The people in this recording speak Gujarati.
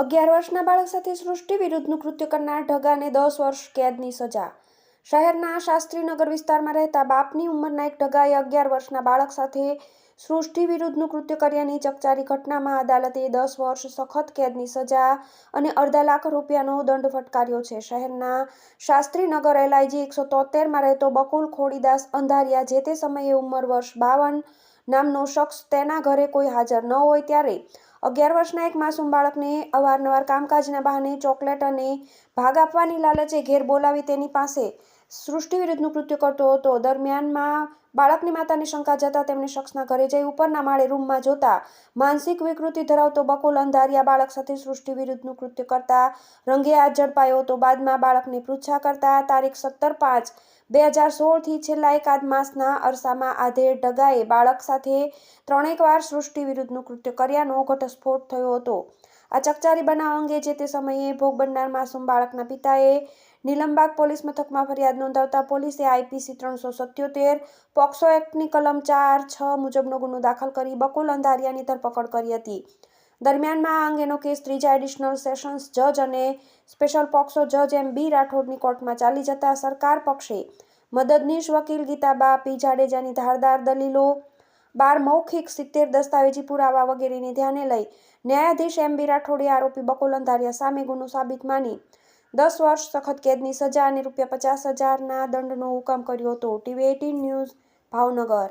અગિયાર વર્ષના બાળક સાથે સૃષ્ટિ વિરુદ્ધનું કૃત્ય કરનાર ઢગાને દસ વર્ષ કેદની સજા. શહેરના શાસ્ત્રીનગર વિસ્તારમાં રહેતા બાપની ઉંમરના એક ઢગાએ અગિયાર વર્ષના બાળક સાથે સૃષ્ટિ વિરુદ્ધનું કૃત્ય કર્યાની ચકચારી ઘટનામાં અદાલતે દસ વર્ષ સખત કેદની સજા અને અડધા લાખ રૂપિયાનો દંડ ફટકાર્યો છે. શહેરના શાસ્ત્રીનગર એલઆઈજી એકસો તોતેરમાં રહેતો બકુલ ખોડીદાસ અંધારિયા જે તે સમયે ઉંમર વર્ષ બાવન નામનો શખ્સ તેના ઘરે કોઈ હાજર ન હોય ત્યારે અગિયાર વર્ષના એક માસૂમ બાળકને અવારનવાર કામકાજના બહાને ચોકલેટ અને ભાગ આપવાની લાલચે ઘેર બોલાવી તેની પાસે સૃષ્ટિ વિરુદ્ધનું કૃત્ય કરતો હતો. દરમિયાનમાં બાળકની માતાની શંકા જતા તેમણે શખ્સના ઘરે જઈ ઉપરના માળે રૂમમાં જોતા માનસિક વિકૃતિ ધરાવતો બકુલ અંધારિયા બાળક સાથે સૃષ્ટિ વિરુદ્ધનું કૃત્ય કરતા રંગે હાથ ઝડપાયો હતો. બાદમાં બાળકને પૃચ્છા કરતા તારીખ સત્તર પાંચ બે હજાર સોળથી છેલ્લા એકાદ માસના અરસામાં આધેર ઢગાએ બાળક સાથે ત્રણેક વાર સૃષ્ટિ વિરુદ્ધનું કૃત્ય કર્યાનો ઘટસ્ફોટ થયો હતો. આ ચકચારી બનાવ અંગે જે તે સમયે ભોગ બનનાર માસૂમ બાળકના પિતાએ નીલમબાગ પોલીસ મથકમાં ફરિયાદ નોંધાવતા પોલીસે આઈપીસી ત્રણસો સત્યોતેર, પોક્સો એક્ટની કલમ ચાર, છ મુજબનો ગુનો દાખલ કરી બકુલ અંધારિયાની ધરપકડ કરી હતી. દરમિયાનમાં આ અંગેનો કેસ ત્રીજા એડિશનલ સેશન્સ જજ અને સ્પેશિયલ પોક્સો જજ એમ બી રાઠોડની કોર્ટમાં ચાલી જતા સરકાર પક્ષે મદદનીશ વકીલ ગીતાબા પી જાડેજાની ધારદાર દલીલો બાર મૌખિક સિત્તેર દસ્તાવેજી પુરાવા વગેરેને ધ્યાને લઈ ન્યાયાધીશ એમ બી રાઠોડે આરોપી બકુલ અંધારિયા સામે ગુનો સાબિત માની. દસ વર્ષ સખત કેદની સજા અને રૂપિયા પચાસ હજારના દંડનો હુકમ કર્યો હતો. TV eighteen news, Bhavnagar.